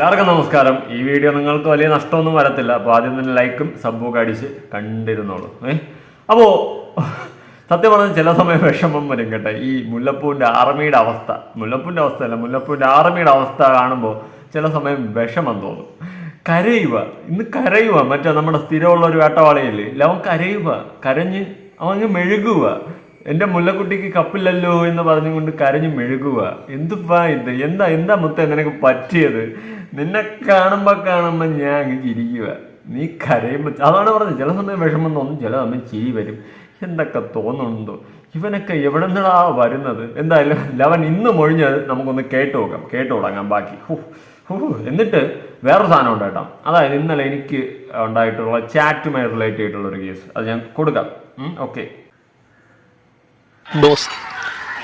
എല്ലാവർക്കും നമസ്കാരം. ഈ വീഡിയോ നിങ്ങൾക്ക് വലിയ നഷ്ടമൊന്നും വരത്തില്ല. അപ്പോൾ ആദ്യം തന്നെ ലൈക്കും സബ്ബും ഒക്കെ അടിച്ച് കണ്ടിരുന്നോളൂ. ഏ? അപ്പോൾ സത്യം പറഞ്ഞാൽ ചില സമയം വിഷമം വരും കേട്ടെ. ഈ മുല്ലപ്പൂവിന്റെ ആർമിയുടെ അവസ്ഥ. മുല്ലപ്പൂവിന്റെ അവസ്ഥയല്ല മുല്ലപ്പൂവിന്റെ ആർമിയുടെ അവസ്ഥ കാണുമ്പോൾ ചില സമയം വിഷമം തോന്നും. കരയുക. ഇന്ന് കരയുക. മറ്റേ നമ്മുടെ സ്ഥിരമുള്ള ഒരു വേട്ടവാളിയല്ലേ? ഇല്ല അവൻ കരയുക. കരഞ്ഞ് അവൻ മെഴുകുക. എന്റെ മുല്ലക്കുട്ടിക്ക് കപ്പില്ലല്ലോ എന്ന് പറഞ്ഞുകൊണ്ട് കരഞ്ഞ് മെഴുകുക. എന്തുപ്പാ ഇത്? എന്താ എന്താ മുത്ത നിനക്ക് പറ്റിയത്? നിന്നെ കാണുമ്പോ കാണുമ്പോ ഞാൻ അങ്ങ് ചിരിക്കുക നീ കരയുമ്പോ അതാണ് പറഞ്ഞത്. ചില സമയം വിഷമം തോന്നും ചില സമയം ചിരി വരും. എന്തൊക്കെ തോന്നുന്നുണ്ടോ ഇവനൊക്കെ എവിടെ നിന്നാ വരുന്നത്? എന്തായാലും ലവൻ ഇന്ന് മൊഴിഞ്ഞത് നമുക്കൊന്ന് കേട്ടു നോക്കാം. കേട്ടു തുടങ്ങാം. ബാക്കി. എന്നിട്ട് വേറൊരു സാധനം ഉണ്ട് കേട്ടോ. അതായത് ഇന്നലെ എനിക്ക് ഉണ്ടായിട്ടുള്ള ചാറ്റുമായി റിലേറ്റ് ചെയ്തിട്ടുള്ള ഒരു കേസ്. അത് ഞാൻ കൊടുക്കാം. ഓക്കെ. ബോസ്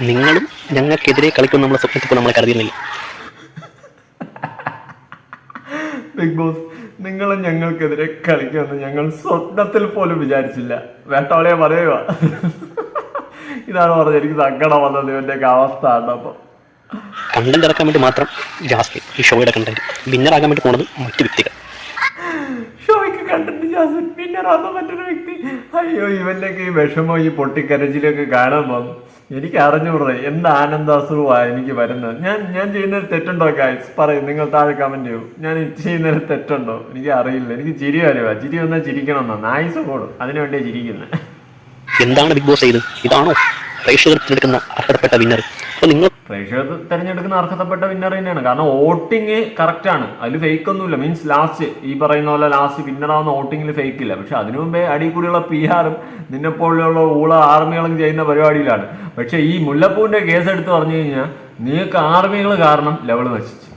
നിങ്ങളും ഞങ്ങൾക്കെതിരെ കളിക്കും നമ്മളെ സ്വപ്നത്തിൽ നമ്മൾ നമ്മളെ ബിഗ് ബോസ് നിങ്ങൾ ഞങ്ങൾക്കെതിരെ കളിക്കുമെന്ന് ഞങ്ങൾ സ്വപ്നത്തിൽ പോലും വിചാരിച്ചില്ല. വേട്ടവളെ പറയുക. ഇതാണ് പറഞ്ഞത്. എനിക്ക് സങ്കടം വന്നത് ഇവന്റെയൊക്കെ അവസ്ഥ അപ്പൊ കണ്ടന്റ് വേണ്ടി മാത്രം ജാസ്മിൻ ഈ ഷോയുടെ കണ്ടന്റ് വിന്നറാകാൻ വേണ്ടി പോണത് മറ്റു വ്യക്തികൾ. ഷോയ്ക്ക് കണ്ടന്റ് ജാസ്മിൻ. പിന്നറാത്ത മറ്റൊരു വ്യക്തി. അയ്യോ ഇവന്റെയൊക്കെ ഈ വിഷമം ഈ പൊട്ടിക്കരച്ചിലൊക്കെ കാണുമ്പം എനിക്ക് അറിഞ്ഞുകൂടെ എന്ത് ആനന്ദാസുഖമാണ് എനിക്ക് വരുന്നത്. ഞാൻ ഞാൻ ചെയ്യുന്നതിൽ തെറ്റുണ്ടോ ഗായ്സ് പറയും നിങ്ങൾ താഴെ കമന്റ് ചെയ്യൂ. ഞാൻ ചെയ്യുന്നൊരു തെറ്റുണ്ടോ? എനിക്ക് അറിയില്ല. എനിക്ക് ചിരി വരുവാ. ചിരി വന്നാൽ ചിരിക്കണം എന്നാ നായ്സ് കൂടും അതിനു വേണ്ടിയാ ചിരിക്കുന്നത് എന്താണ് ബിഗ് ബോസ് ചെയ്ത് ഇതാണോ പ്രേക്ഷകർ തിരഞ്ഞെടുക്കുന്ന അർഹതപ്പെട്ട വിന്നർ നിങ്ങൾ പ്രേക്ഷകർ തെരഞ്ഞെടുക്കുന്ന അർഹതപ്പെട്ട വിന്നർ തന്നെയാണ്. കാരണം വോട്ടിംഗ് കറക്റ്റ് ആണ്. അതിൽ ഫേക്ക് ഒന്നുമില്ല. മീൻസ് ലാസ്റ്റ് ഈ പറയുന്ന പോലെ ലാസ്റ്റ് വിന്നറാവുന്ന വോട്ടിങ്ങിൽ ഫേക്ക് ഇല്ല. പക്ഷെ അതിനു മുമ്പേ അടി കൂടിയുള്ള പി ആറും നിന്നെ പോലെയുള്ള ഊള ആർമികളും ചെയ്യുന്ന പരിപാടിയിലാണ്. പക്ഷെ ഈ മുല്ലപ്പൂവിന്റെ കേസ് എടുത്ത് പറഞ്ഞു കഴിഞ്ഞാൽ നിങ്ങൾക്ക് ആർമികൾ കാരണം ലെവൽ നശിച്ചു.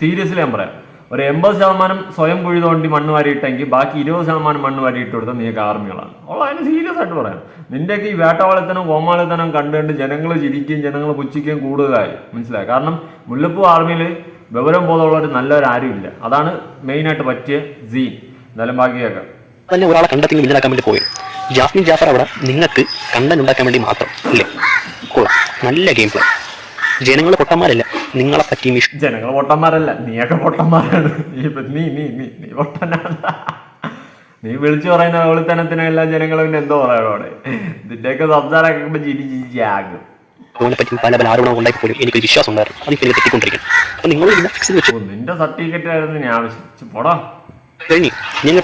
സീരിയസ്ലി ഞാൻ പറയാം. ഒരു എൺപത് ശതമാനം സ്വയം കുഴി തോണ്ടി മണ്ണ് വാരിയിട്ടെങ്കിൽ ബാക്കി ഇരുപത് ശതമാനം മണ്ണ് വാരിയിട്ട് കൊടുത്ത നിങ്ങൾക്ക് ആർമികളാണ്. ഉള്ള അതിന് സീരിയസ് ആയിട്ട് പറയാം. നിന്റെയൊക്കെ ഈ വേട്ടവാളിത്തനം കോമാളിത്തനം കണ്ടുകൊണ്ട് ജനങ്ങൾ ചിരിക്കുകയും ജനങ്ങൾ പുച്ഛിക്കുകയും കൂടുതലായി മനസ്സിലായി? കാരണം മുല്ലപ്പൂ ആർമിയിൽ വിവരം ബോധമുള്ള ഒരു നല്ലൊരു ഇല്ല. അതാണ് മെയിനായിട്ട് പറ്റിയ സീൻ എന്തായാലും ബാക്കിയൊക്കെ. തന്നെ ഒരാളെ കണ്ടെത്തി ഇതിലാക്കാൻ വേണ്ടി പോയി. ജാസ്മിൻ ജാഫർ അവിടെ നിങ്ങൾക്ക് കണ്ടൻ ഉണ്ടാക്കാൻ വേണ്ടി മാത്രം അല്ലേ കൊള്ളാം. നല്ല ഗെയിം പ്ലേ ജനങ്ങൾ പൊട്ടന്മാരല്ല നിങ്ങളെ പറ്റിയും ഇഷ്ടം ജനങ്ങൾ പൊട്ടന്മാരല്ല നീയൊക്കെ പൊട്ടന്മാരാണ്. നീ നീ നീ നീ പൊട്ടനാണ്. നീ വിളിച്ചു പറയുന്ന വെളിത്തനത്തിന് എല്ലാ ജനങ്ങളും പിന്നെ എന്തോ പറയണോ അവിടെ. ഇതിന്റെയൊക്കെ സംസാരം കേൾക്കുമ്പോ ചിരി ചിരിയാകും പറ്റി പല പല ആരോപണം ഉണ്ടാക്കി പോലും എനിക്ക് വിശ്വാസം ഉണ്ടായിരുന്നു. അത് എനിക്ക് തെറ്റിക്കൊണ്ടിരിക്കുന്നു. അപ്പൊ നിങ്ങൾ ഇന്ന് ഫിക്സ് വെച്ചു നിന്റെ സർട്ടിഫിക്കറ്റ് ആയിരുന്നു ഞാൻ ആവശ്യം പോടാ. കഴിഞ്ഞു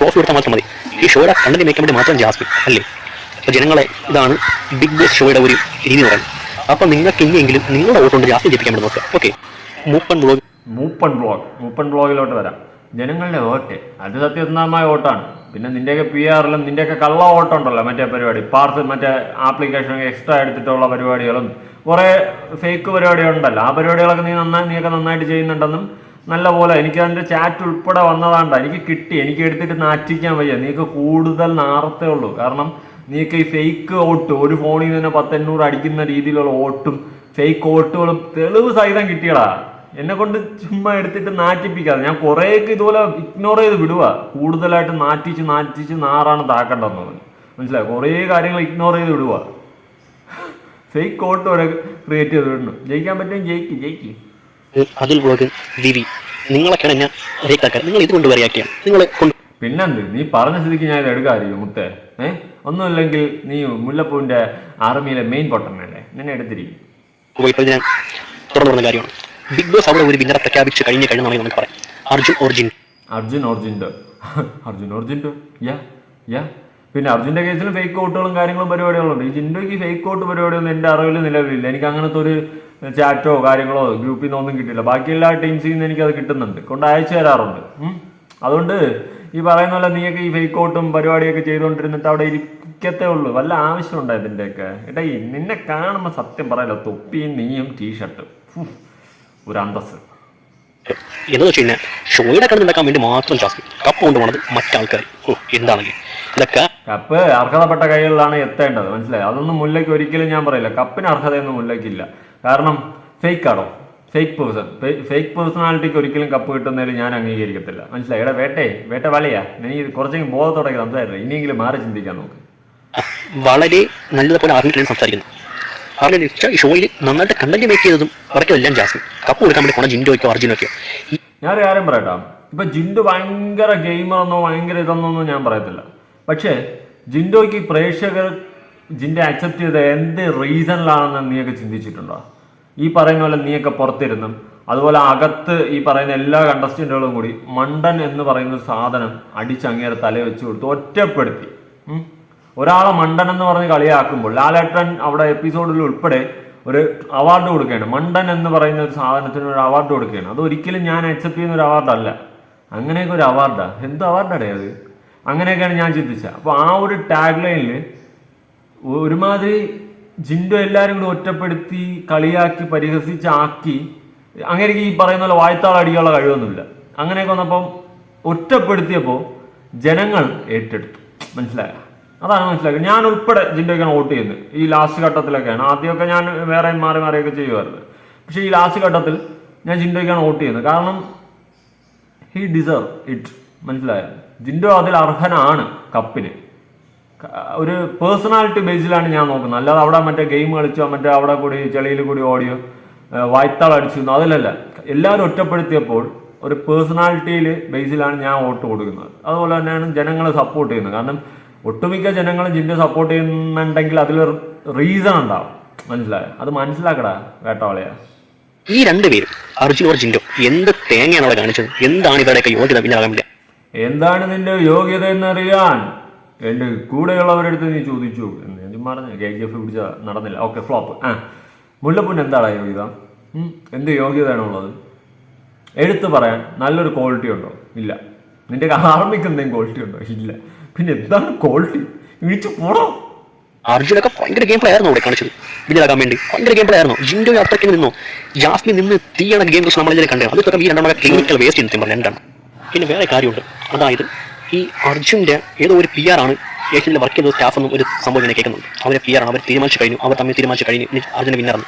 പോസ്റ്റ് കൊടുത്താൽ മാത്രം മതി. ഈ ഷോയുടെ കണ്ടന്റ് മേക്കാൻ വേണ്ടി മാത്രം ജാസ്മിൻ അല്ലേ? അപ്പൊ ജനങ്ങളെ ഇതാണ് ബിഗ് ബോസ് ഷോയുടെ ഒരു രീതി എന്ന് പറയുന്നത്. അപ്പൊ നിങ്ങൾക്ക് ഇനിയെങ്കിലും നിങ്ങളുടെ വോട്ട് ജാസ്മിൻ ജയിപ്പിക്കാൻ നോക്കുക. Okay Mooppan blog. Mooppan blog. Mooppan ബ്ലോഗിലോട്ട് വരാം. ജനങ്ങളുടെ വോട്ട് അത് സത്യസന്ധമായ വോട്ടാണ്. പിന്നെ നിന്റെയൊക്കെ പി ആറിലും നിന്റെയൊക്കെ കള്ള വോട്ടുണ്ടല്ലോ മറ്റേ പരിപാടി. പാർസൽ മറ്റേ ആപ്ലിക്കേഷൻ എക്സ്ട്രാ എടുത്തിട്ടുള്ള പരിപാടികളും കുറേ ഫേക്ക് പരിപാടികളുണ്ടല്ലോ. ആ പരിപാടികളൊക്കെ നീ നന്നായി നീയൊക്കെ നന്നായിട്ട് ചെയ്യുന്നുണ്ടെന്നും നല്ല പോലെ എനിക്ക് അതിന്റെ ചാറ്റ് ഉൾപ്പെടെ വന്നതാണ്ട. എനിക്ക് കിട്ടി. എനിക്ക് എടുത്തിട്ട് നാറ്റിക്കാൻ വയ്യ. നീക്ക് കൂടുതൽ നാർത്തേ ഉള്ളൂ. കാരണം നീക്ക് ഈ ഫേക്ക് വോട്ട് ഒരു ഫോണിൽ നിന്ന് പത്തെണ്ണൂറ് അടിക്കുന്ന രീതിയിലുള്ള വോട്ടും ഫേക്ക് വോട്ടുകളും തെളിവ് സഹിതം കിട്ടിയടാ. എന്നെ കൊണ്ട് ചുമ്മാ എടുത്തിട്ട് നാറ്റിപ്പിക്കാതെ. ഞാൻ കുറേയൊക്കെ ഇതുപോലെ ഇഗ്നോർ ചെയ്ത് വിടുക കൂടുതലായിട്ട് നാറ്റിച്ച് നാറ്റിച്ച് നാറാണ് താക്കണ്ടെന്നത് മനസ്സിലായി? കുറേ കാര്യങ്ങൾ ഇഗ്നോർ ചെയ്ത് വിടുക ഫേക്ക് വോട്ട് വരെ ക്രിയേറ്റ് ചെയ്ത് വിടണം. ജയിക്കാൻ പറ്റും ജയിക്ക് ജയിക്ക്. അതിൽ ബ്ലോഗ് വിവി. നിങ്ങളൊക്കെയാണ് എന്നെ നിങ്ങൾ ഇതുകൊണ്ട് റിയാക്ട് ചെയ്യാം. നിങ്ങൾ കൊണ്ട് പിന്നെന്ത്? നീ പറഞ്ഞ സ്ഥിതിക്ക് ഞാൻ ഇത് എടുക്കാതിരിക്കും മുത്തേ? ഏ? ഒന്നുമില്ലെങ്കിൽ നീ മുല്ലപ്പൂവിന്റെ ആർമിയിലെ മെയിൻ പൊട്ടനല്ലേ നിന്നെ എടുത്തിരിക്കും. കാര്യമാണ്. ബിഗ് ബോസ് അവിടെ ഒരു വിന്നറെ പ്രഖ്യാപിച്ച് കഴിഞ്ഞ് കഴിഞ്ഞാൽ നമുക്ക് പറയാം. അർജുൻ ഓർജിൻ അർജുൻ ഓർജിന്റെ അർജുൻ ഓർജിന്റെ യാ യാ. പിന്നെ അർജുന്റെ കേസിൽ ഫേക്ക് ഔട്ടുകളും കാര്യങ്ങളും പരിപാടികളുണ്ട്. ഈ ജിൻഡോയ്ക്ക് ഫേക്ക് ഔട്ട് പരിപാടിയൊന്നും എന്റെ അറിവിൽ നിലവിലില്ല. എനിക്ക് അങ്ങനത്തെ ഒരു ചാറ്റോ കാര്യങ്ങളോ ഗ്രൂപ്പിൽ നിന്നൊന്നും കിട്ടില്ല ബാക്കി എല്ലാ ടീംസിൽ നിന്ന് എനിക്കത് കിട്ടുന്നുണ്ട്. കൊണ്ട് അയച്ചു തരാറുണ്ട്. അതുകൊണ്ട് ഈ പറയുന്ന പോലെ നീയൊക്കെ ഈ ഫേക്ക് ഔട്ടും പരിപാടിയൊക്കെ ചെയ്തുകൊണ്ടിരുന്നിട്ട് അവിടെ ഇരിക്കത്തേ ഉള്ളൂ. വല്ല ആവശ്യമുണ്ടോ ഇതിന്റെയൊക്കെ എടാ ഈ നിന്നെ കാണുമ്പോൾ സത്യം പറയല്ലോ തൊപ്പിയും നീയും ടീഷർട്ടും ഒരു അന്തസ് എന്ന് വെച്ച് കഴിഞ്ഞാൽ ഷോയുടെ കണ്ടുണ്ടാക്കാൻ വേണ്ടി മാത്രം ജാസ്മിൻ കപ്പ് കൊണ്ടുപോകുന്നത് മറ്റാൾക്കാർ എന്താണെങ്കിൽ ഇതൊക്കെ കപ്പ് അർഹതപ്പെട്ട കൈകളിലാണ് എത്തേണ്ടത് മനസ്സിലായി? അതൊന്നും മുല്ലയ്ക്ക് ഒരിക്കലും ഞാൻ പറയില്ല. കപ്പിന് അർഹതയൊന്നും മുല്ലയ്ക്കില്ല കാരണം ഫേക്ക് ആണോ? ഫേക്ക് പേഴ്സൺ ഫേക്ക് പേഴ്സണാലിറ്റിക്ക് ഒരിക്കലും കപ്പ് കിട്ടുന്നതിൽ ഞാൻ അംഗീകരിക്കത്തില്ല. മനസ്സിലായി? എടാ വേട്ടേ വേട്ട വളയാ നീ കുറച്ചെങ്കിലും ബോധത്തോടെ സംസാരില്ല ഇനിയെങ്കിലും മാറി ചിന്തിക്കാൻ നോക്ക്. വളരെ നല്ലതുപോലെ സംസാരിക്കുന്നു. സംസാരിക്കുന്നത് അറിഞ്ഞ ഈ ഷോയിൽ നന്നായിട്ട് കണ്ടന്റ് മേക്ക് ചെയ്തതും അവർക്കെല്ലാം ജാസ്മിൻ. കപ്പ് കൊടുക്കാൻ വേണ്ടി പോണ ജിൻഡോയ്ക്കോ അർജുനൊക്കെയോ ഞാൻ ഒരു കാര്യം പറയട്ടോ. ഇപ്പൊ ജിൻഡു ഭയങ്കര ഗെയിമറെന്നോ ഭയങ്കര ഇതെന്നൊന്നും ഞാൻ പറയത്തില്ല. പക്ഷേ ജിൻഡോയ്ക്ക് പ്രേക്ഷകർ ജിൻഡെ അക്സെപ്റ്റ് ചെയ്ത എന്ത് റീസണിലാണെന്ന് നീയൊക്കെ ചിന്തിച്ചിട്ടുണ്ടോ? ഈ പറയുന്ന പോലെ നീയൊക്കെ പുറത്തിരുന്നും അതുപോലെ അകത്ത് ഈ പറയുന്ന എല്ലാ കണ്ടസ്റ്റന്റുകളും കൂടി മണ്ടൻ എന്ന് പറയുന്ന സാധനം അടിച്ചങ്ങേരെ തല വെച്ച് കൊടുത്ത് ഒറ്റപ്പെടുത്തി. ഒരാളെ മണ്ടൻ എന്ന് പറഞ്ഞ് കളിയാക്കുമ്പോൾ ലാലേട്ടൻ അവിടെ എപ്പിസോഡിൽ ഉൾപ്പെടെ ഒരു അവാർഡ് കൊടുക്കുകയാണ്. മണ്ടൻ എന്ന് പറയുന്ന ഒരു സാധനത്തിന് ഒരു അവാർഡ് കൊടുക്കുകയാണ്. അത് ഒരിക്കലും ഞാൻ അക്സെപ്റ്റ് ചെയ്യുന്ന ഒരു അവാർഡല്ല അങ്ങനെയൊക്കെ ഒരു അവാർഡാ എന്ത് അവാർഡാടേ അത്? അങ്ങനെയൊക്കെയാണ് ഞാൻ ചിന്തിച്ചത്. അപ്പോൾ ആ ഒരു ടാഗ് ലൈനിൽ ഒരുമാതിരി ജിൻഡോ എല്ലാവരും കൂടി ഒറ്റപ്പെടുത്തി കളിയാക്കി പരിഹസിച്ചാക്കി. അങ്ങനെ ഈ പറയുന്ന പോലെ വായ്ത്താളടിക്കാനുള്ള കഴിവൊന്നുമില്ല. അങ്ങനെയൊക്കെ വന്നപ്പം ഒറ്റപ്പെടുത്തിയപ്പോൾ ജനങ്ങൾ ഏറ്റെടുത്തു. മനസ്സിലായോ? അതാണ് മനസ്സിലാക്കുക ഞാൻ ഉൾപ്പെടെ ജിൻഡോയ്ക്കാണ് വോട്ട് ചെയ്യുന്നത്. ഈ ലാസ്റ്റ് ഘട്ടത്തിലൊക്കെയാണ്. ആദ്യമൊക്കെ ഞാൻ വേറെ മാറി മാറിയൊക്കെ ചെയ്യുമായിരുന്നു. പക്ഷേ ഈ ലാസ്റ്റ് ഘട്ടത്തിൽ ഞാൻ ജിൻഡോയ്ക്കാണ് വോട്ട് ചെയ്യുന്നത്. കാരണം ഹി ഡിസേർവ് ഇറ്റ് മനസ്സിലായോ? ജിൻഡോ അതിൽ അർഹനാണ് കപ്പിന്. ഒരു പേഴ്സണാലിറ്റി ബേസിലാണ് ഞാൻ നോക്കുന്നത്. അല്ലാതെ അവിടെ മറ്റേ ഗെയിം കളിച്ചോ മറ്റേ അവിടെ കൂടി ചെളിയിൽ കൂടി ഓടിയോ വായ്ത്താൾ അടിച്ചു അതിലല്ല എല്ലാവരും ഒറ്റപ്പെടുത്തിയപ്പോൾ ഒരു പേഴ്സണാലിറ്റിയിൽ ബേസിലാണ് ഞാൻ വോട്ട് കൊടുക്കുന്നത്. അതുപോലെ തന്നെയാണ് ജനങ്ങളെ സപ്പോർട്ട് ചെയ്യുന്നത്. കാരണം ഒട്ടുമിക്ക ജനങ്ങളും ജിന്നെ സപ്പോർട്ട് ചെയ്യുന്നുണ്ടെങ്കിൽ അതിലൊരു റീസൺ ഉണ്ടാവും. മനസ്സിലായോ? അത് മനസ്സിലാക്കടാ വേട്ടവളയ. ഈ രണ്ടുപേരും അർജുൻ ഓർ ജിൻഡോ എന്ത് തേങ്ങയാണ് അവിടെ കാണിച്ചത്? എന്താണ് ഇവരുടെയൊക്കെ യോഗ്യത? എന്താണ് നിന്റെ യോഗ്യത എന്നറിയാൻ? എന്റെ കൂടെയുള്ളവരടുത്ത് നീ ചോദിച്ചു എന്ന് ഞാൻ പറഞ്ഞു കെ ജി എഫ് പിടിച്ച നടന്നില്ല. ഓക്കെ ഫ്ലോപ്പ് ആ. മുല്ലപ്പൂന് എന്താണ് യോഗ്യത? എന്ത് യോഗ്യതയാണ് ഉള്ളത്? എഴുത്ത് പറയാൻ നല്ലൊരു ക്വാളിറ്റി ഉണ്ടോ? ഇല്ല. നിന്റെ ആർമിക്ക് എന്തെങ്കിലും ക്വാളിറ്റി ഉണ്ടോ? ഇല്ല. പിന്നെ എന്താണ് ക്വാളിറ്റി ഇടിച്ചു പോടോ. അർജുനൊക്കെ ഭയങ്കര ഗെയിം പ്ലേ ആയിരുന്നു അവിടെ കാണിച്ചത്. വിജയാകാൻ വേണ്ടി. ഭയങ്കര ഗെയിം പ്ലേ ആയിരുന്നു. ജിൻഡോ അത്രയ്ക്ക് നിന്നു ജാസ്മിൻ നിന്ന് തീയണ ഗെയിം നമ്മളിതിനെ കണ്ടത് അത് ഈ രണ്ടാമത്തെ ക്ലിനിക്കൽ വേസ്റ്റ് പറഞ്ഞു രണ്ടാണ് പിന്നെ വേറെ കാര്യമുണ്ട്. അതായത് ഈ അർജുന്റെ ഏതോ ഒരു പി ആർ ആണ് ഏഷ്യനിൽ വർക്ക് ചെയ്ത സ്റ്റാഫ് എന്നും ഒരു സംഭവം ഇങ്ങനെ കേൾക്കുന്നുണ്ട്. അവരെ പി ആർ ആണ് അവർ തീരുമാനിച്ചു കഴിഞ്ഞു. അവർ തമ്മിൽ തീരുമാനിച്ചു കഴിഞ്ഞു അർജുന വിന്നറാണ്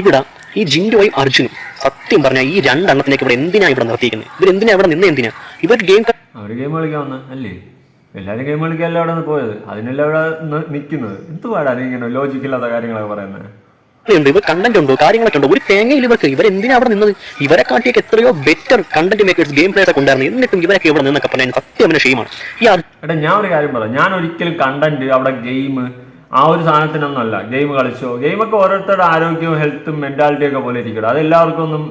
ഇവിടെ ഈ ജിൻഡോയും അർജുനും സത്യം പറഞ്ഞാൽ ഈ രണ്ടെണ്ണത്തിലേക്ക് ഇവിടെ എന്തിനാണ് ഇവിടെ നിർത്തിയിരിക്കുന്നത്? ഇവർ എന്തിനാ ഇവിടെ നിന്ന് എന്തിനാ? ഇവർ ഗെയിം അവർ ഗെയിം കളിക്കാൻ അല്ലേ? എല്ലാവരും ഗെയിം കളിക്കാനല്ലേ അവിടെ പോയത്? അതിനെല്ലാം അവിടെ നിൽക്കുന്നത് എന്ത് പാടാണ് ഇങ്ങനെ ലോജിക്കില്ലാത്ത കാര്യങ്ങളൊക്കെ പറയുന്നത് ഉണ്ട് ഇവർ കണ്ടന്റ് ഉണ്ടോ? കാര്യങ്ങളൊക്കെ ഉണ്ടോ? ഒരു തേങ്ങയിൽ ഇവർക്ക് ഇവർ എന്തിനാ അവിടെ നിന്നത്? ഇവരെ കാട്ടിയൊക്കെ എത്രയോ better content makers game plays ഒക്കെ ഉണ്ടായിരുന്നു. എന്നിട്ടും ഇവരൊക്കെ ഇവിടെ നിന്നൊക്കെ പറയാൻ സത്യം ഷെയ്മാണ് എടാ ഞാൻ ഒരു കാര്യം പറയാം. ഞാൻ ഒരിക്കലും കണ്ടന്റ് അവിടെ ഗെയിം ആ ഒരു സാധനത്തിനൊന്നും അല്ല. ഗെയിം കളിച്ചോ ഗെയിമൊക്കെ ഓരോരുത്തരുടെ ആരോഗ്യവും ഹെൽത്തും മെന്റാലിറ്റിയൊക്കെ പോലെ ഇരിക്കട്ടെ. അത് എല്ലാവർക്കും ഒന്നും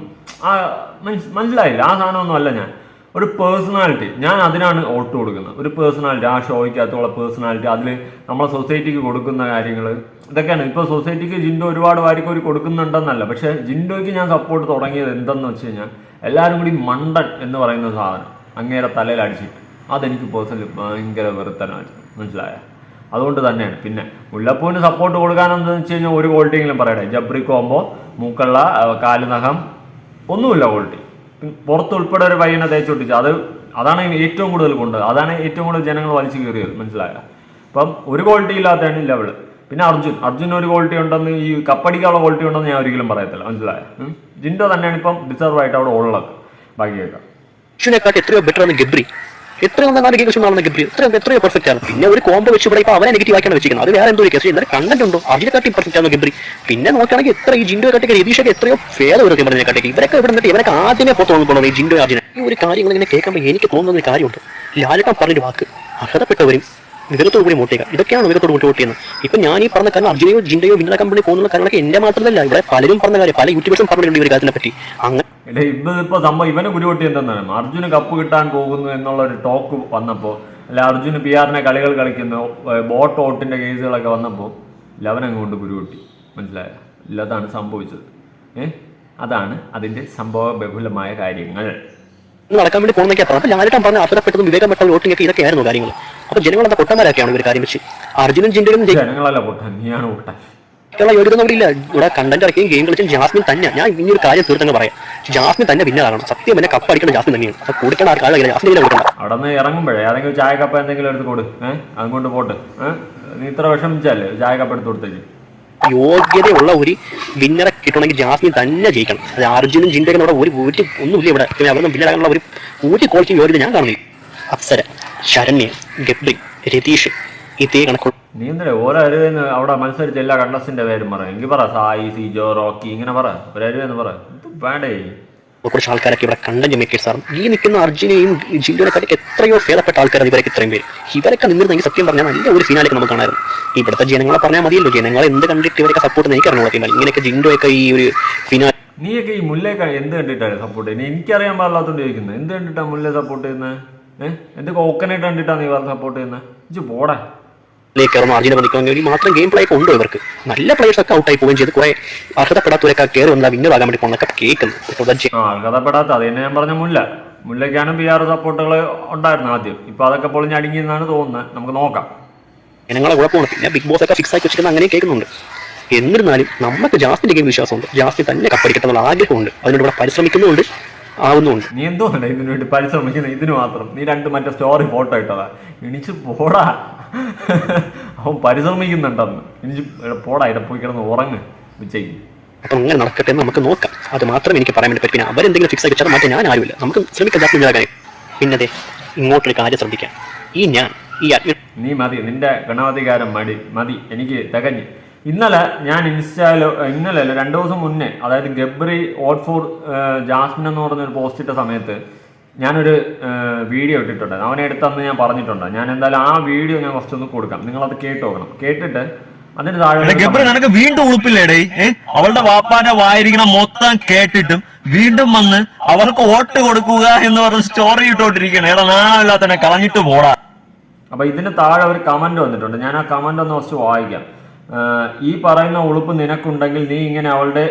മനസ്സിലായില്ല. ആ സാധനമൊന്നും അല്ല ഞാൻ. ഒരു പേഴ്സണാലിറ്റി ഞാൻ അതിനാണ് വോട്ട് കൊടുക്കുന്നത്. ഒരു പേഴ്സണാലിറ്റി ആ ഷോയ്ക്കകത്തുള്ള പേഴ്സണാലിറ്റി അതിൽ നമ്മളെ സൊസൈറ്റിക്ക് കൊടുക്കുന്ന കാര്യങ്ങൾ ഇതൊക്കെയാണ്. ഇപ്പോൾ സൊസൈറ്റിക്ക് ജിൻഡോ ഒരുപാട് വാരിക്കോരി കൊടുക്കുന്നുണ്ടെന്നല്ല. പക്ഷേ ജിൻഡോയ്ക്ക് ഞാൻ സപ്പോർട്ട് തുടങ്ങിയത് എന്തെന്ന് വെച്ച് കഴിഞ്ഞാൽ എല്ലാവരും കൂടി മണ്ടൻ എന്ന് പറയുന്ന സാധനം അങ്ങേരെ തലയിൽ അടിച്ചിട്ട്. അതെനിക്ക് പേഴ്സണലി ഭയങ്കര വെറുത്തനായിരുന്നു മനസ്സിലായ? അതുകൊണ്ട് തന്നെയാണ്. പിന്നെ മുല്ലപ്പൂവിന് സപ്പോർട്ട് കൊടുക്കാനെന്ന് വെച്ച് കഴിഞ്ഞാൽ ഒരു ക്വാളിറ്റിയെങ്കിലും പറയട്ടെ. ജബ്രി കോമ്പോ മൂക്കള്ള കാലുനഖം ഒന്നുമില്ല ക്വാളിറ്റി പുറത്ത് ഉൾപ്പെടെ ഒരു പയ്യനെ തേച്ചൊട്ടിച്ച് അത് അതാണ് ഏറ്റവും കൂടുതൽ കൊണ്ട് അതാണ് ഏറ്റവും കൂടുതൽ ജനങ്ങൾ വലിച്ചു കയറിയത് മനസ്സിലായ? അപ്പം ഒരു ക്വാളിറ്റി ഇല്ലാത്തതാണ് ലെവൽ പിന്നെ അർജുൻ. അർജുൻ ഒരു ക്വാളിറ്റി ഉണ്ടെന്ന് ഈ കപ്പടിക്കാനുള്ള ക്വാളിറ്റി ഉണ്ടെന്ന് ഞാൻ ഒരിക്കലും പറയത്തില്ല. മനസ്സിലായ. ജിൻഡോ തന്നെയാണ് ഇപ്പം ഡിസർവ് ആയിട്ട് അവിടെ ഉള്ളത് ബാക്കിയൊക്കെ എത്രയോ ബെറ്റർ ആണ് ഗബ്രി. എത്രയോ നല്ല ഗെയിം കുറിച്ച് നടന്ന ഗബ്രി എത്രയോ പെർഫെക്റ്റ് ആണ്. പിന്നെ ഒരു കോമ്പോ വെച്ച് ഇവിടെ ഇപ്പൊ അവനെ നെഗറ്റീവ് ആക്കിയാണ് വെച്ചിരിക്കുന്നത് അത് വേറെ എന്തോ ഒരു കേസ് എന്നാലും കണ്ടന്റ് ഉണ്ടോ? അതിനെക്കാട്ടി പെർഫെക്റ്റ് ആണ് ഗബ്രി? പിന്നെ നോക്കുകയാണെങ്കിൽ എത്ര ഈ ജിൻഡോ കാട്ടൊക്കെ രതീഷൊക്കെ എത്രയോ ഫേദ ഒരു പറഞ്ഞ കാട്ടേക്ക് ഇവരൊക്കെ ഇവിടെ നിന്നിട്ട് ഇവരൊക്കെ ആദ്യമേ പുറത്ത് ഈ ജിൻഡോ അർജുന ഈ ഒരു കാര്യങ്ങൾ ഇങ്ങനെ കേൾക്കുമ്പോൾ എനിക്ക് തോന്നുന്ന ഒരു കാര്യമുണ്ട്. ലാലട്ടം പറഞ്ഞൊരു വാക്ക്. അർഹതപ്പെട്ടവരും വിവരത്തോടു കൂടി വോട്ട് ചെയ്യുക. ഇതൊക്കെയാണ് വിവരത്തോട് കൂടി വോട്ട് ചെയ്യുന്നത്. ഇപ്പൊ ഞാൻ ഈ പറഞ്ഞ കാരണം അർജുനയോ ജിൻഡയോ വിന്നറ കമ്പനി പോകുന്ന കാര്യങ്ങളൊക്കെ എന്റെ മാത്രമല്ല. ഇവിടെ പലരും പറഞ്ഞ കാര്യം പല യൂട്യൂബേഴ്സും പറഞ്ഞിട്ടുണ്ട് ഒരു കാര്യത്തിനെ പറ്റി. അങ്ങനെ ഇപ്പൊ സംഭവം ഇവനെ കുരുവട്ടി എന്തെന്നാണ് അർജുന് കപ്പ് കിട്ടാൻ പോകുന്നു എന്നുള്ള ഒരു ടോക്ക് വന്നപ്പോ അല്ല അർജുന് പി ആറിനെ കളികൾ കളിക്കുന്നു ബോട്ട് ഓട്ടിന്റെ കേസുകളൊക്കെ വന്നപ്പോൾ ലവനങ്ങ് കൊണ്ട് കുരുവട്ടി മനസ്സിലായോ? ഇല്ല അതാണ് സംഭവിച്ചത്. ഏ അതാണ് അതിന്റെ സംഭവ ബഹുലമായ കാര്യങ്ങൾ. നടക്കാൻ വേണ്ടി പോകുന്നൊക്കെ പറഞ്ഞു അപ്പൊ ലാലിട്ടം പറഞ്ഞ അർഹതപ്പെട്ടതും വിവേകപ്പെട്ട വോട്ടിംഗ് ഒക്കെ ഇതൊക്കെയായിരുന്നു കാര്യങ്ങൾ. അപ്പൊ ജനങ്ങൾ എന്താ പൊട്ടന്മാരൊക്കെയാണ് ഇവർ കാര്യം വെച്ച്? അർജുനും ജിൻഡനും ജനങ്ങളല്ല പൊട്ടാൻ നീയാണ് പൊട്ടാൻ ജയിക്കാനുള്ള യോഗ്യത ഇവിടെ ഇല്ല ഇവിടെ കണ്ടന്റ് ഇറക്കിയും ഗെയിം കളിച്ചും ജാസ്മിൻ തന്നെ ഞാൻ ഇനി ഒരു കാര്യം തീർത്തങ്ങ് പറയാം. ജാസ്മിൻ തന്നെ വിന്നറാകണം സത്യം തന്നെ കപ്പ് അടിക്കണം ജാസ്മിൻ തന്നെയാണ്. അപ്പൊ ജാസ്മിൻ കൊടുക്കണം. അവിടെ നിന്ന് ഇറങ്ങുമ്പോഴേ ഏതെങ്കിലും ചായ കപ്പ എന്തെങ്കിലും എടുത്ത് കൊടു. ഏഹ് അതുകൊണ്ട് പോട്ട്. നീ ഇത്ര വിഷമിച്ചല്ലേ ചായ കപ്പ് എടുത്ത് കൊടുത്തേക്ക്. യോഗ്യതയുള്ള ഒരു വിന്നറെ കിട്ടണമെങ്കിൽ ജാസ്മിൻ തന്നെ ജയിക്കണം. അത് അർജുനും ഇവിടെ ഒരു ഒരു ഒന്നുമില്ല ഇവിടെ. പിന്നെ അവിടെ വിന്നറാകാനുള്ള ഒരു ഒരു ക്വാളിറ്റി യോഗ്യത ഞാൻ കാണുന്നില്ല. അപ്സര. ശരണ്യ ഗബ്രി രതീഷ് ഇതേ കണക്കുള്ള നീ എന്തിനാ ഓരോ അരുവെന്ന് അവിടെ മത്സരിച്ച എല്ലാ കണ്ടസ്റ്റിന്റെ പേരും പറ എങ്കിൽ പറ സായി സിജോ റോക്കി ഇങ്ങനെ പറ. ഒരു അരുവേന്ന് പറ. വേണ്ടേ? കുറച്ച് ആൾക്കാരൊക്കെ ഇവിടെ കണ്ടന്റ് മേക്കേഴ്സാണ് ഈ നിൽക്കുന്ന അർജുനെയും ജില്ലുവിനെക്കാട്ടി എത്രയോ ഭേദപ്പെട്ട ആൾക്കാരാണ് ഇവരൊക്കെ ഇത്രയും പേര്. ഇവരൊക്കെ നിന്നിരുന്നെങ്കിൽ സത്യം പറഞ്ഞാൽ നല്ല ഒരു ഫിനാലേക്ക് നമുക്ക് കാണായിരുന്നു ഇവിടുത്തെ ജനങ്ങളെ പറഞ്ഞാൽ മതിയല്ലോ. ജനങ്ങൾ എന്ത് കണ്ടിട്ട് ഇവരൊക്കെ സപ്പോർട്ട് എനിക്ക് അറിഞ്ഞു സത്യം പറഞ്ഞാൽ. ഇങ്ങനെയൊക്കെ ജിൻഡോയൊക്കെ ഈ ഒരു ഫിനാ നീയൊക്കെ ഈ മുല്ലയൊക്കെ എന്ത് കണ്ടിട്ടാണ് സപ്പോർട്ട് ചെയ്യുന്നത്? എനിക്കറിയാൻ പാടില്ലാത്തോണ്ട് ചോദിക്കുന്നത് എന്ത് കണ്ടിട്ടാണ് മുല്ലേ സപ്പോർട്ട് ചെയ്യുന്നത്? എന്ത് കോക്കനായിട്ട് കണ്ടിട്ടാണ് നീ പറഞ്ഞ സപ്പോർട്ട് ചെയ്യുന്നത് ഇജ്ജ് പോടാ. കയറുന്ന അർജുനെ വന്നിക്കാൻ വേണ്ടി മാത്രം ഗെയിം പ്ലേ ഒക്കെ ഉണ്ടോ ഇവർക്ക്? നല്ല പ്ലേയേഴ്സ് ഒക്കെ ഔട്ടായി പോവുകയും ചെയ്ത്. കുറെ അർഹതപ്പെടാത്തവരൊക്കെ കയറി വന്നാൽ വിന്നർ ആകാൻ വേണ്ടി പോകുന്നൊക്കെ കേൾക്കുന്നു. അർഹതപ്പെടാത്ത അത് തന്നെ ഞാൻ പറഞ്ഞ മുല്ല. മുല്ലയ്ക്കാണ് പി ആർ സപ്പോർട്ടുകൾ ഉണ്ടായിരുന്നു ആദ്യം. ഇപ്പൊ അതൊക്കെ പൊളിഞ്ഞടുങ്ങി എന്നാണ് തോന്നുന്നത് നമുക്ക് നോക്കാം. ജനങ്ങളെ കുഴപ്പമാണ് പിന്നെ ബിഗ് ബോസ് ഒക്കെ ഫിക്സ് ആക്കി വെച്ചിരിക്കുന്ന അങ്ങനെ കേൾക്കുന്നുണ്ട്. എന്നിരുന്നാലും നമുക്ക് ജാസ്തിന്റെ ഗെയിം വിശ്വാസമുണ്ട്. ജാസ്തി തന്നെ കപ്പടിക്കട്ടെ എന്നുള്ള ആഗ്രഹമുണ്ട്. അതിനോട് ഇവിടെ പരിശ്രമിക്കുന്നുമുണ്ട് ആവുന്നുമുണ്ട് നീ എന്തോന്നല്ല ഇതിനു വേണ്ടി പരിശ്രമിക്കുന്നു? ഇതിന് മാത്രം. നീ രണ്ട് മറ്റേ സ്റ്റോറി ഫോട്ടോ ഇട്ടതാ. എനിച്ച് പോടാ. അവൻ പരിശ്രമിക്കുന്നുണ്ടെന്ന്. എണിച്ച് പോടാ ഇവിടെ പോയി കിടന്ന് ഉറങ്ങ്. ഉച്ചയ്ക്ക് അപ്പം അങ്ങനെ നടക്കട്ടെ എന്ന് നമുക്ക് നോക്കാം. അത് മാത്രം എനിക്ക് പറയാൻ വേണ്ടി പറ്റും അവരെന്തെങ്കിലും ഫിക്സ് ആക്കി വെച്ചാൽ മാറ്റാൻ ഞാൻ ആരുമില്ല നമുക്ക് ശ്രമിക്കാം ജാസ്മിൻ ഉണ്ടാകാൻ പിന്നെ ഇങ്ങോട്ടൊരു കാര്യം ശ്രദ്ധിക്കാം. ഈ ഞാൻ ഈ നീ മതി. നിന്റെ ഗണാധികാരം മടി. മതി. എനിക്ക് തികഞ്ഞ്. ഇന്നലെ ഞാൻ ഇൻസ്റ്റയിലോ ഇന്നലെ അല്ല രണ്ടു ദിവസം മുന്നേ അതായത് ഗബ്രി ഓട്ട് ഫോർ ജാസ്മിൻ എന്ന് പറഞ്ഞൊരു പോസ്റ്റ് ഇട്ട സമയത്ത് ഞാനൊരു വീഡിയോ ഇട്ടിട്ടുണ്ട് അവനെ എടുത്തന്ന് ഞാൻ പറഞ്ഞിട്ടുണ്ട് ഞാൻ എന്തായാലും ആ വീഡിയോ ഞാൻ കുറച്ചൊന്ന് കൊടുക്കാം. നിങ്ങളത് കേട്ട് നോക്കണം. കേട്ടിട്ട് അതിന് താഴെ ഗബ്രി നിനക്ക് വീണ്ടും ഉളുപ്പില്ലേടേ? അവളുടെ വാപ്പാന്റെ വായിരിക്കണ മൊത്തം കേട്ടിട്ടും വീണ്ടും വന്ന് അവർക്ക് വോട്ട് കൊടുക്കുക എന്ന് പറഞ്ഞ് സ്റ്റോറി ഇട്ടോണ്ടിരിക്കണം എടാ നാളല്ലാത്തന്നെ കളഞ്ഞിട്ട് പോടാ. അപ്പൊ ഇതിന് താഴെ ഒരു കമന്റ് വന്നിട്ടുണ്ട്. ഞാൻ ആ കമന്റ് ഒന്ന് കുറച്ച് വായിക്കാം. ഈ പറയുന്ന ഉളുപ്പ് നിനക്കുണ്ടെങ്കിൽ നീ ഇങ്ങനെ അവളുടെ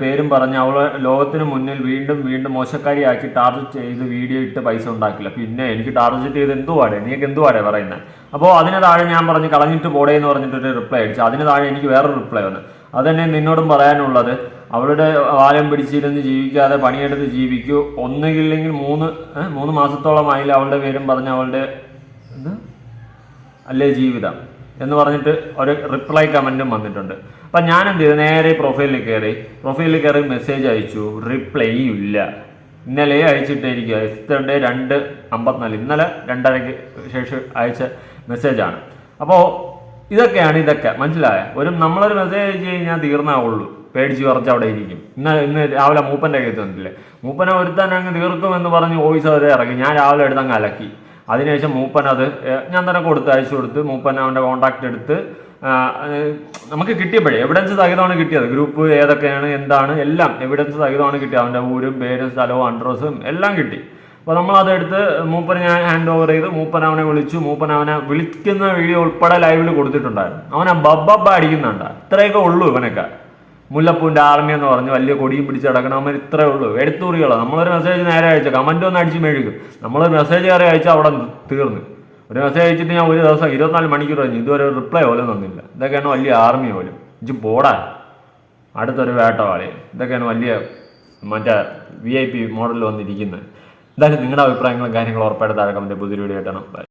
പേരും പറഞ്ഞ് അവളെ ലോകത്തിന് മുന്നിൽ വീണ്ടും വീണ്ടും മോശക്കാരിയാക്കി ടാർഗറ്റ് ചെയ്ത് വീഡിയോ ഇട്ട് പൈസ ഉണ്ടാക്കില്ല. പിന്നെ എനിക്ക് ടാർഗറ്റ് ചെയ്ത് എന്തുവാടേ? നീക്ക് എന്തുവാടേ പറയുന്നത് അപ്പോൾ അതിന് താഴെ ഞാൻ പറഞ്ഞ് കളഞ്ഞിട്ട് പോടേ എന്ന് പറഞ്ഞിട്ടൊരു റിപ്ലൈ അടിച്ചു. അതിന് താഴെ എനിക്ക് വേറൊരു റിപ്ലൈ വന്നു. അതന്നെ നിന്നോടും പറയാനുള്ളത് അവളുടെ വാലം പിടിച്ചിരുന്ന് ജീവിക്കാതെ പണിയെടുത്ത് ജീവിക്കൂ. ഒന്നുകില്ലെങ്കിൽ മൂന്ന് മൂന്ന് മാസത്തോളമായില്ല അവളുടെ പേരും പറഞ്ഞ് അവളുടെ അല്ലേ ജീവിതം. എന്ന് പറഞ്ഞിട്ട് ഒരു റിപ്ലൈ കമന്റും വന്നിട്ടുണ്ട്. അപ്പം ഞാൻ എന്ത് ചെയ്തു നേരെ പ്രൊഫൈലിൽ കയറി പ്രൊഫൈലിൽ കയറി മെസ്സേജ് അയച്ചു. റിപ്ലൈ ഇല്ല. ഇന്നലെ അയച്ചിട്ടായിരിക്കും എസ്റ്റർഡേ രണ്ട് അമ്പത്തിനാല് ഇന്നലെ രണ്ടരയ്ക്ക് ശേഷം അയച്ച മെസ്സേജാണ് അപ്പോൾ ഇതൊക്കെയാണ് ഇതൊക്കെ. മനസ്സിലായ? ഒരു നമ്മളൊരു മെസ്സേജ് അയച്ചു കഴിഞ്ഞാൽ തീർന്നാവുള്ളൂ. പേടിച്ച് കുറച്ച് അവിടെ ഇരിക്കും. ഇന്ന് ഇന്ന് രാവിലെ മൂപ്പന്റെ കയ്യിൽ തന്നില്ലേ മൂപ്പനെ ഒരുത്താൻ അങ്ങ് തീർക്കുമെന്ന് പറഞ്ഞ് വോയിസ് വരെ ഇറങ്ങി ഞാൻ രാവിലെ എടുത്തങ്ങ് അലക്കി. അതിനുശേഷം മൂപ്പൻ അത് ഞാൻ തന്നെ കൊടുത്ത് അയച്ചു കൊടുത്ത് മൂപ്പൻ അവന്റെ കോൺടാക്ട് എടുത്ത് നമുക്ക് കിട്ടിയപ്പോഴേ എവിഡൻസ് സഹിതമാണ് കിട്ടിയത്. ഗ്രൂപ്പ് ഏതൊക്കെയാണ് എന്താണ് എല്ലാം എവിഡൻസ് സഹിതമാണ് കിട്ടിയത്. അവന്റെ ഊരും പേരും സ്ഥലവും അഡ്രസ്സും എല്ലാം കിട്ടി. അപ്പോൾ നമ്മൾ അതെടുത്ത് മൂപ്പന് ഞാൻ ഹാൻഡ് ഓവർ ചെയ്ത് മൂപ്പൻ അവനെ വിളിച്ചു. മൂപ്പൻ അവനെ വിളിക്കുന്ന വീഡിയോ ഉൾപ്പെടെ ലൈവിൽ കൊടുത്തിട്ടുണ്ടായിരുന്നു. അവനെ ബബ്ബ അടിക്കുന്നുണ്ട്. ഇത്രയൊക്കെ ഉള്ളൂ ഇവനൊക്കെ. മുല്ലപ്പൂന്റെ ആർമി എന്ന് പറഞ്ഞ് വലിയ കൊടിയും പിടിച്ച് കിടക്കണവന്മാർ ഇത്രേ ഉള്ളൂ. എടുത്തൂറികളാണ് നമ്മളൊരു മെസ്സേജ് നേരെ അയച്ചു? കമന്റ് ഒന്ന് അടിച്ച് മേടിക്കും നമ്മളൊരു മെസ്സേജ് കയറി അയച്ചാൽ അവിടെ തീർന്നു. ഒരു മെസ്സേജ് അയച്ചിട്ട് ഞാൻ ഒരു ദിവസം ഇരുപത്തിനാല് മണിക്കൂർ കഴിഞ്ഞു. ഇതുവരെ ഒരു റിപ്ലൈ പോലും തന്നില്ല. ഇതൊക്കെയാണ് വലിയ ആർമി പോലും. ഇഞ്ച് പോടാ. അടുത്തൊരു വേട്ടവാളി. ഇതൊക്കെയാണ് വലിയ മറ്റേ വി ഐ പി മോഡലിൽ വന്നിരിക്കുന്നത്. എന്തായാലും നിങ്ങളുടെ അഭിപ്രായങ്ങളും കാര്യങ്ങളും ഉറപ്പായിട്ട് താഴെ കമന്റ് പുതിയ വീഡിയോ ആയിട്ടാണ്